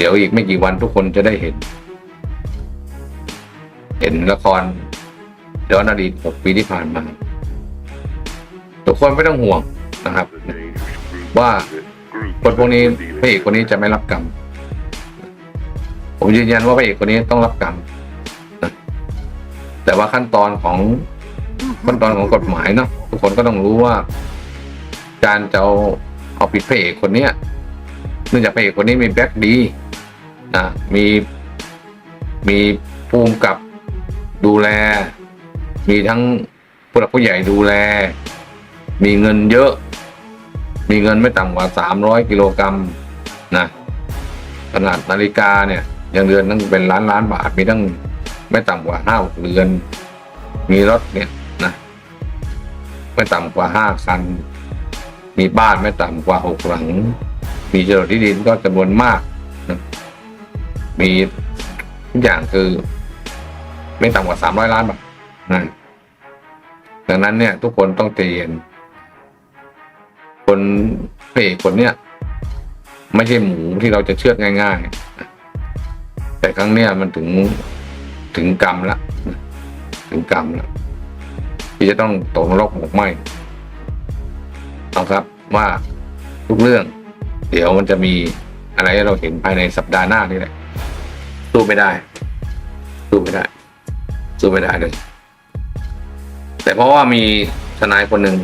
เดี๋ยวอีกไม่กี่วันทุกคนจะได้เห็น เห็นละครย้อนอดีตหกปีที่ผ่านมาทุกคนไม่ต้องห่วงนะครับ ว่าคนพวกนี้พระเอกคนนี้จะไม่รับกรรม ผมยืนยันว่าพระเอกคนนี้ต้องรับกรรมแต่ว่าขั้นตอนของขั้นตอนของกฎหมายเนาะทุกคนก็ต้องรู้ว่า การจะเอาเอาผิดพระเอกคนเนี้ยเนื่องจากพระเอกคนนี้มีแบ็คดี นะมีมีภูมิกับดูแล มีทั้งผู้หลักผู้ใหญ่ดูแล มีเงินเยอะ มีเงินไม่ต่ำกว่าสามร้อยกิโลกรัมนะขนาดนาฬิกาเนี่ยยังเดือนตั้งเป็นล้านล้านบาทมีตั้งไม่ต่ำกว่าห้าหกเรือน มีรถเนี่ยนะไม่ต่ำกว่าห้าคัน มีบ้านไม่ต่ำกว่าหกหลัง มีโฉนดที่ดินก็จำนวนมาก มีทุกอย่างคือ ไม่ต่ำกว่าสามร้อยล้านบาทนะดังนั้นเนี่ย ทุกคนต้องใจเย็นคนเอกคนเนี้ยไม่ใช่หมูที่เราจะเชือดง่าย ๆ แต่ครั้งเนี้ยมันถึงถึงกรรมละถึงกรรมละที่จะต้องตกนรกหมกไหมเอาครับว่าทุกเรื่อง เดี๋ยวมันจะมีอะไรให้เราเห็นภายในสัปดาห์หน้านี่แหละ สู้ไม่ได้สู้ไม่ได้สู้ไม่ได้เลย แต่เพราะว่ามีทนายคนหนึ่ง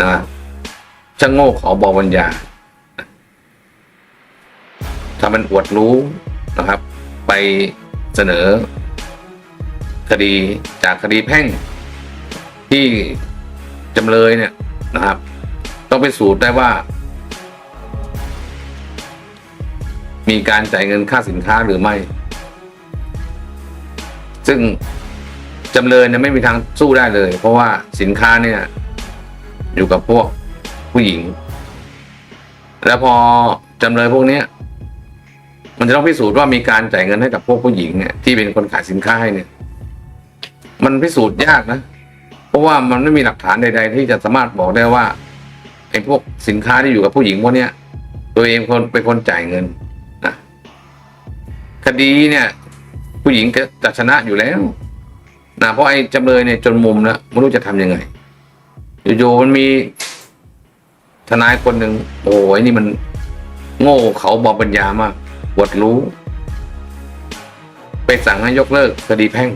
นะช่างโง่ขอบอปัญญาทำมันอวดรู้นะครับ ไปเสนอ คดีจากคดีแพ่ง ที่จำเลยเนี่ยนะครับ ต้องไปสูตรได้ว่า มีการจ่ายเงินค่าสินค้าหรือไม่ ซึ่งจำเลยเนี่ยไม่มีทางสู้ได้เลย เพราะว่าสินค้าเนี่ย อยู่กับพวกผู้หญิง แล้วพอจำเลยพวกเนี้ย มันจะต้องพิสูจน์ว่ามีการจ่ายเงินให้กับพวกผู้หญิงเนี่ยที่เป็นคนขายสินค้าให้เนี่ย มันพิสูจน์ยากนะเพราะว่ามันไม่มีหลักฐานใด ๆ ที่จะสามารถบอกได้ว่าไอ้พวกสินค้าที่อยู่กับผู้หญิงพวกเนี้ยตัวเองคนเป็นคนจ่ายเงิน คดีเนี่ย ผู้หญิงจะชนะอยู่แล้วนะเพราะไอ้จำเลยเนี่ยจนมุมแล้วไม่รู้จะทำยังไงอยู่ๆมันมีทนายคนหนึ่งโอ้ยนี่มันโง่เขาบอกปัญญามากบวดรู้ ไปสั่งให้ยกเลิกคดีแพ่ง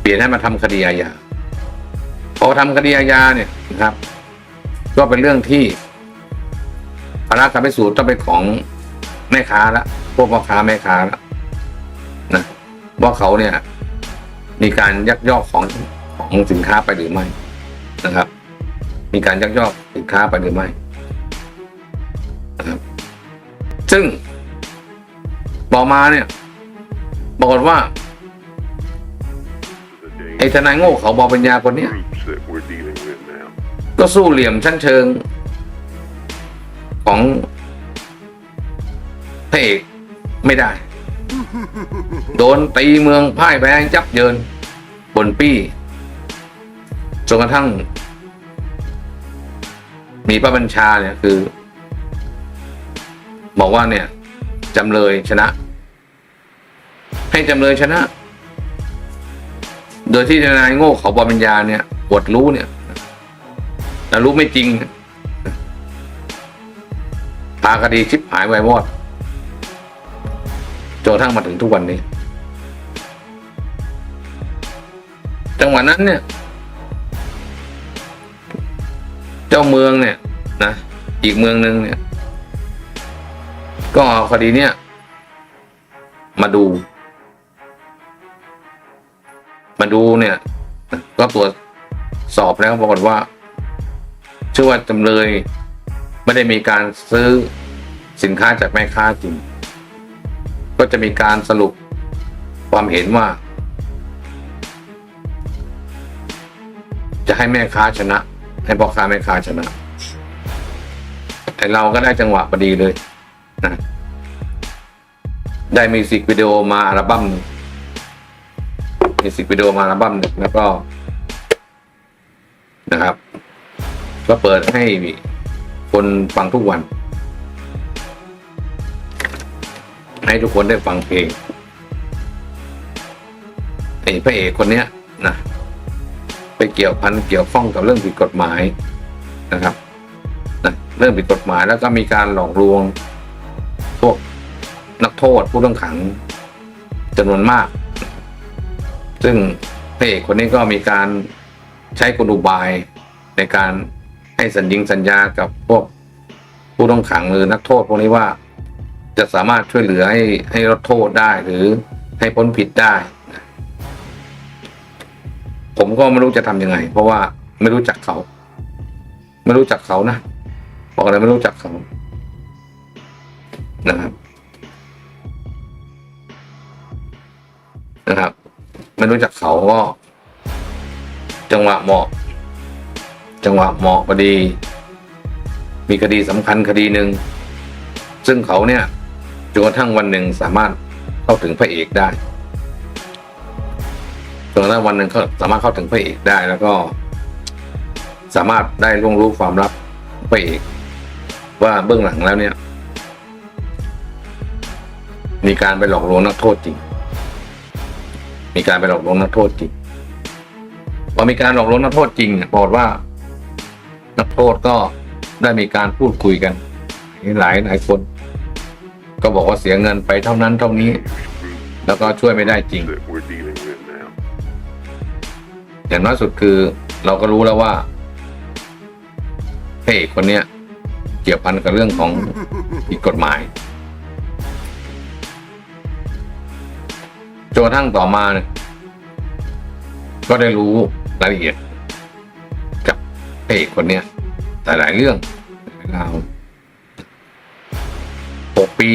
เปลี่ยนให้มาทำคดีอาญาพอทำคดีอาญาเนี่ยนะครับ ก็เป็นเรื่องที่ภาระการพิสูจน์ต้องเป็นของแม่ค้าละพ วกพ่อค้าแม่ค้านะว่าเขาเนี่ย มีการยักยอกของของสินค้าไปหรือไม่นะครับ มีการยักยอกสินค้าไปหรือไม่นะครับ ซึ่งต่อมาเนี่ยบอกฏว่าไอ้ทนายโง่เขาบอปัญญาคนเนี้ยก็สู้เหลี่ยมชั้นเชิงของพระเอก ไม่ได้ โดนตีเมืองพ่ายแพ้ยับเยินบนปี้จนกระทั่ง มีพระบัญชาเนี่ยคือ บอกว่าเนี่ยจำเลยชนะ ให้จำเลยชนะ โดยที่ทนายโง่เขาบอปัญญาเนี่ยอวดรู้เนี่ยแต่รู้ไม่จริงพาคดีชิบหายไววอด นกระทั่งมาถึงทุกวันนี้ จังหวะนั้นเนี่ย เจ้าเมืองเนี่ยนะอีกเมืองหนึ่งเนี่ย ก็เอาคดีเนี่ย มาดู มาดูเนี่ย ก็ตรวจสอบแล้วปรากฏว่าชื่อว่าจำเลยไม่ได้มีการซื้อสินค้าจากแม่ค้าจริง ก็จะมีการสรุปความเห็นว่า จะให้แม่ค้าชนะ ให้พ่อค้าแม่ค้าชนะ แต่เราก็ได้จังหวะพอดีเลยนะได้มีสิกวิดีโอมาอัลบั้มมีสิกวิดีโอมาอัลบั้มหนึ่งแล้วก็ นะครับ ก็เปิดให้คนฟังทุกวัน ให้ทุกคนได้ฟังเพลงไอ้พระเอกคนเนี้ยนะไปเกี่ยวพันเกี่ยวข้องกับเรื่องผิดกฎหมายนะครับนะเรื่องผิดกฎหมายแล้วก็มีการหลอกลวงพวกนักโทษผู้ต้องขังจำนวนมาก ซึ่งพระเอกคนนี้ก็มีการใช้กลอุบายในการให้สัญญิงสัญญากับพวกผู้ต้องขังหรือนักโทษพวกนี้ว่า จะสามารถช่วยเหลือให้ให้ลดโทษได้หรือให้พ้นผิดได้ ผมก็ไม่รู้จะทำยังไง เพราะว่าไม่รู้จักเขา ไม่รู้จักเขานะบอกอะไรไม่รู้จักเขานะครับนะครับไม่รู้จักเขาก็ จังหวะเหมาะ จังหวะเหมาะพอดี มีคดีสำคัญคดีหนึ่งซึ่งเขาเนี่ย จนกระทั่งวันหนึ่งสามารถเข้าถึงพระเอกได้จนกระทั่งวันหนึ่งเขาสามารถเข้าถึงพระเอกได้ แล้วก็ สามารถได้ล่วงรู้ความลับพระเอกว่าเบื้องหลังแล้วเนี่ย มีการไปหลอกลวงนักโทษจริง มีการไปหลอกลวงนักโทษจริงพอมีการหลอกลวงนักโทษจริงเนี่ยปรากว่า นักโทษก็ได้มีการพูดคุยกัน หลายหลายคน ก็บอกว่าเสียเงินไปเท่านั้นเท่านี้ แล้วก็ช่วยไม่ได้จริง อย่างน้อยสุดคือเราก็รู้แล้วว่าพระเอกคนเนี้ยเกี่ยวพันกับเรื่องของผิดกฎหมายจนกระทั่งต่อมาเนี่ยก็ได้รู้รายละเอียด กับเอกคนเนี้ยแต่หลายเรื่องหลายราว ปี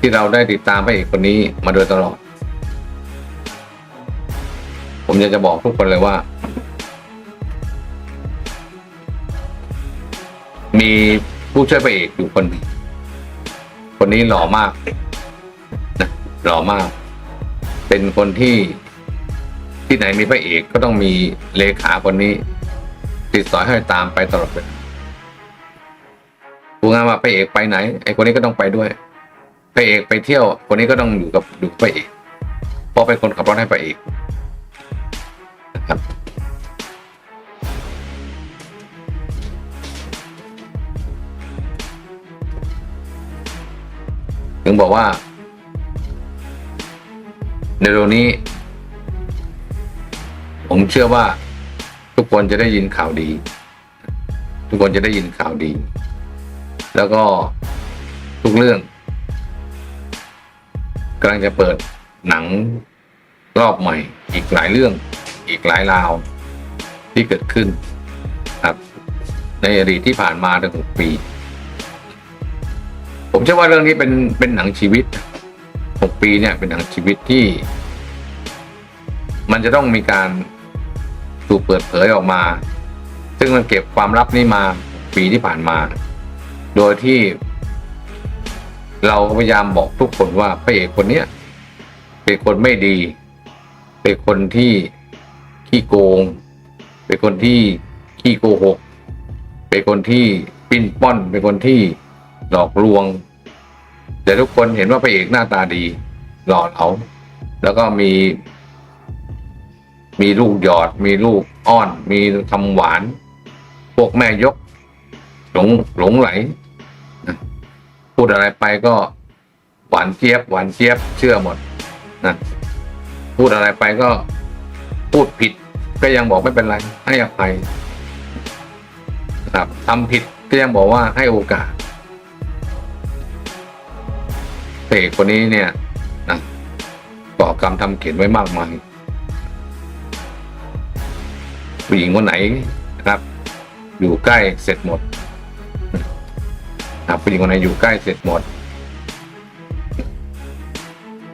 ที่เราได้ติดตามพระเอกคนนี้มาโดยตลอด ผมอยากจะบอกทุกคนเลยว่า มีผู้ช่วยพระเอกอยู่คนนึงคนนี้หล่อมากนะหล่อมาก เป็นคนที่ที่ไหนมีพระเอกก็ต้องมีเลขาคนนี้ ติดสอยให้ตามไปตลอดเลย ดง่ายว่าพระเอกไปไหน ไอ้คนนี้ก็ต้องไปด้วยพระเอกไปเที่ยว คนนี้ก็ต้องอยู่กับอยู่กับพระเอกเพราะเป็นคนขับรถให้พระเอกนะครับถึงบอกว่าในเร็วนี้ ผมเชื่อว่าทุกคนจะได้ยินข่าวดี ทุกคนจะได้ยินข่าวดี แล้วก็ทุกเรื่องกำลังจะเปิดหนังรอบใหม่ อีกหลายเรื่องอีกหลายราวที่เกิดขึ้นครับ ในอดีตที่ผ่านมาตั้งหกปี ผมเชื่อว่าเรื่องนี้เป็นเป็นหนังชีวิตหกปีเนี่ยเป็นหนังชีวิตที่ มันจะต้องมีการถูกเปิดเผยออกมา ซึ่งมันเก็บความลับนี้มาปีที่ผ่านมา โดยที่ เราพยายามบอกทุกคนว่าพระเอกคนเนี้ยเป็นคนไม่ดี เป็นคนที่ขี้โกง เป็นคนที่ขี้โกหก เป็นคนที่ปิ้นป้อน เป็นคนที่หลอกลวง แต่ทุกคนเห็นว่าพระเอกหน้าตาดี หล่อเหลาแล้วก็มี มีลูกหยอด มีลูกอ้อน มีคำหวาน พวกแม่ยก หลงหลงไหล พูดอะไรไปก็หวานเจี๊ยบหวานเจี๊ยบเชื่อหมดนะพูดอะไรไปก็พูดผิด ก็ยังบอกไม่เป็นไร ให้อภัยนะครับทำผิดก็ยังบอกว่าให้โอกาสเอกคนนี้เนี่ยนะก่อกรรมทำเขียนไว้มากมายผู้หญิงคนไหนนะครับ อยู่ใกล้เสร็จหมด ครับผู้หญิงคนไหนอยู่ใกล้เสร็จหมด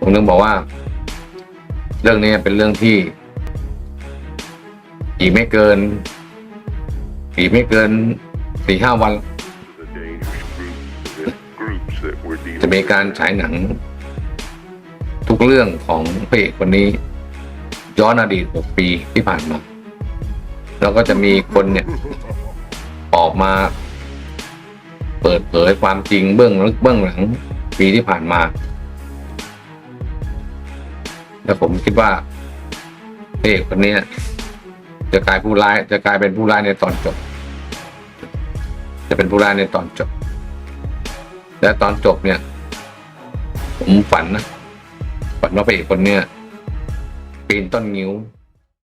ผมนึงบอกว่า เรื่องนี้เป็นเรื่องที่ อีกไม่เกิน อีกไม่เกินสี่ห้าวัน จะมีการฉายหนัง ทุกเรื่องของพระเอกคนนี้ ย้อนอดีตหกปีที่ผ่านมา แล้วก็จะมีคนเนี่ย ออกมา เปิดเผยความจริงเบื้องลึกเบื้องหลังปีที่ผ่านมาแต่ผมคิดว่าเอกคนนี้จะกลายผู้ร้าย จะกลายเป็นผู้ร้ายในตอนจบ จะเป็นผู้ร้ายในตอนจบ และตอนจบเนี่ย ผมฝันนะฝันว่าพระเอกคนนี้ปีนต้นงิ้ว